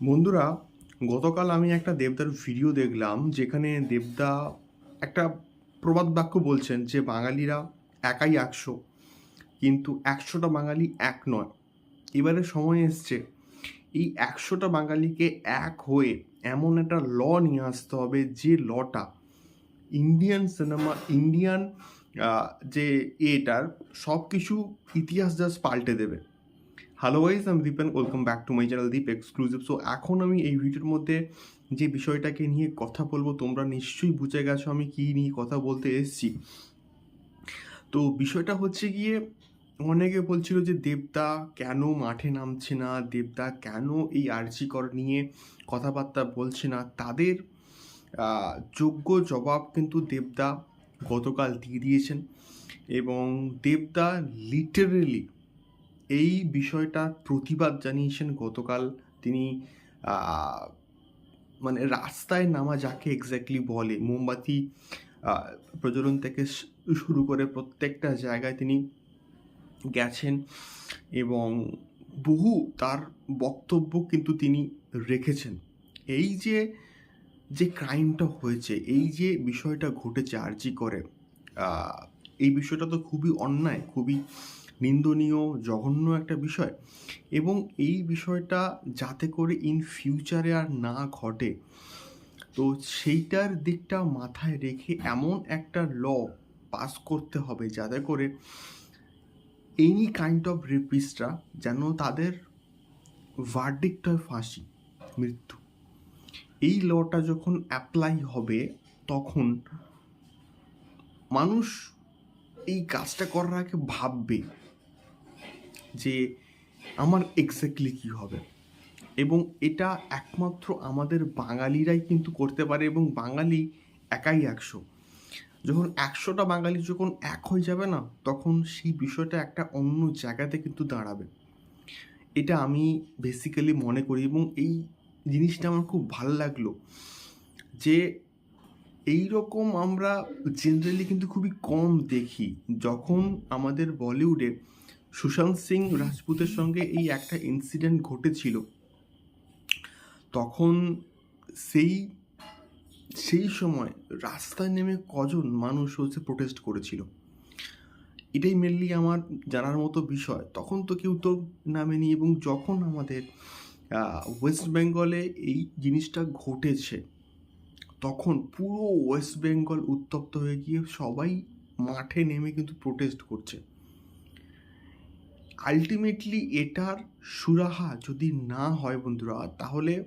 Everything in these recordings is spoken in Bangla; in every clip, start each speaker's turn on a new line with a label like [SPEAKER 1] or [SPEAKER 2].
[SPEAKER 1] বন্ধুরা, গতকাল আমি একটা দেবদার ভিডিও দেখলাম যেখানে দেবদা একটা প্রবাদ বাক্য বলছেন যে বাঙালিরা একাই একশো। কিন্তু একশোটা বাঙালি এক নয়। এবারে সময় এসছে। এই একশোটা বাঙালিকে এক হয়ে এমন একটা ল নিয়ে আসতে হবে যে লটা ইন্ডিয়ান সিনেমা, ইন্ডিয়ান যে এটার সব কিছু ইতিহাস জাস্ট পাল্টে দেবে। হ্যালো ওয়াইজ আমি Dipen welcome back to my channel Deep exclusive so এখন আমি এই ভিডিওর মধ্যে যে বিষয়টাকে নিয়ে কথা বলব, তোমরা নিশ্চয়ই বুঝে গেছো আমি কী নিয়ে কথা বলতে এসেছি। তো বিষয়টা হচ্ছে গিয়ে, অনেকে বলছিল যে দেবদা কেন মাঠে নামছে না? দেবদা কেন এই আর্জি কর নিয়ে কথাবার্তা বলছে না? তাদের যোগ্য জবাব কিন্তু দেবদা গতকাল দিয়ে দিয়েছেন। এবং দেবদা লিটারেলি এই বিষয়টার প্রতিবাদ জানিয়েছেন গতকাল তিনি মানে রাস্তায় নামা যাকে এক্স্যাক্টলি বলে, মোমবাতি প্রজ্বলন থেকে শুরু করে প্রত্যেকটা জায়গায় তিনি গেছেন এবং বহু তার বক্তব্য কিন্তু তিনি রেখেছেন। এই যে যে ক্রাইমটা হয়েছে, এই যে বিষয়টা ঘটেছে আরজি করে এই বিষয়টা তো খুবই অন্যায়, খুবই নিন্দনীয়, জঘন্য একটা বিষয়। এবং এই বিষয়টা যাতে করে ইন ফিউচারে আর না ঘটে, তো সেইটার দিকটা মাথায় রেখে এমন একটা ল পাস করতে হবে যাতে করে এনি কাইন্ড অফ রেপিস্টরা যেন তাদের ভার্ডিক্ট হয় ফাঁসি, মৃত্যু। এই লটা যখন অ্যাপ্লাই হবে, তখন মানুষ এই কাজটা করার আগে ভাববে। যে আমার এক্স্যাক্টলি কী হবে? এবং এটা একমাত্র আমাদের বাঙালিরাই কিন্তু করতে পারে এবং বাঙালি একাই একশো। যখন একশোটা বাঙালি যখন এক হয়ে যাবে না, তখন সেই বিষয়টা একটা অন্য জায়গাতে কিন্তু দাঁড়াবে। এটা আমি বেসিক্যালি মনে করি এবং এই জিনিসটা আমার খুব ভালো লাগল যে এই রকম আমরা জেনারেলি কিন্তু খুবই কম দেখি। যখন আমাদের বলিউডে সুশান্ত সিং রাজপুতের সঙ্গে এই একটা ইনসিডেন্ট ঘটেছিল। তখন সেই সেই সময় রাস্তায় নেমে কজন মানুষ হচ্ছে প্রোটেস্ট করেছিল। এটাই মেনলি আমার জানার মতো বিষয়। তখন তো কেউ তো নামেনি এবং যখন আমাদের ওয়েস্ট বেঙ্গলে এই জিনিসটা ঘটেছে, তখন পুরো ওয়েস্ট বেঙ্গল উত্তপ্ত হয়ে গিয়ে সবাই মাঠে নেমে কিন্তু প্রোটেস্ট করছে। আলটিমেটলি এটার সুরাহা যদি না হয় বন্ধুরা, তাহলে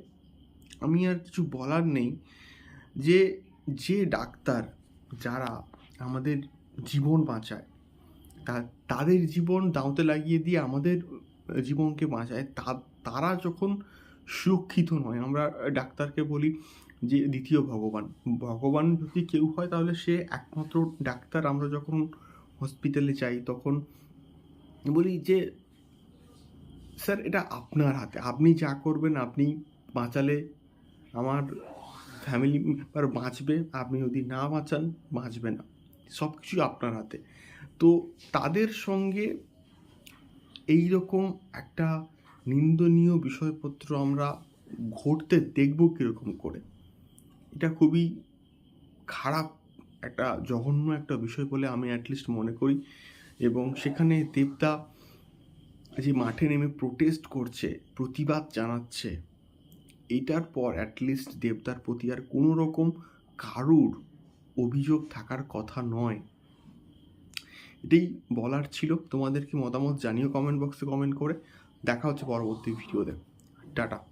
[SPEAKER 1] আমি আর কিছু বলার নেই যে যে ডাক্তার যারা আমাদের জীবন বাঁচায়, তা, তাদের জীবন দাঁতে লাগিয়ে দিয়ে আমাদের জীবনকে বাঁচায়, তা, তারা যখন সুরক্ষিত নয়, আমরা ডাক্তারকে বলি যে, দ্বিতীয় ভগবান। ভগবান যদি কেউ হয়, তাহলে সে একমাত্র ডাক্তার। আমরা যখন হসপিটালে যাই, তখন বলি যে, স্যার, এটা আপনার হাতে। আপনি যা করবেন, আপনি বাঁচালে আমার ফ্যামিলি মেম্বার বাঁচবে। আপনি যদি না বাঁচান, বাঁচবে না। সব কিছু আপনার হাতে। তো তাদের সঙ্গে এই রকম একটা নিন্দনীয় বিষয়পত্র আমরা ঘটতে দেখব কীরকম করে। এটা খুবই খারাপ একটা, জঘন্য একটা বিষয় বলে আমি অ্যাটলিস্ট মনে করি। এবং সেখানে দেবদা যে মাঠে নেমে প্রোটেস্ট করছে, প্রতিবাদ জানাচ্ছে, এটার পর অ্যাটলিস্ট দেবদার প্রতি আর কোনো রকম কারুর অভিযোগ থাকার কথা নয়। এটাই বলার ছিল। তোমাদেরকে মতামত জানিও কমেন্ট বক্সে কমেন্ট করে। দেখা হচ্ছে পরবর্তী ভিডিওতে টাটা।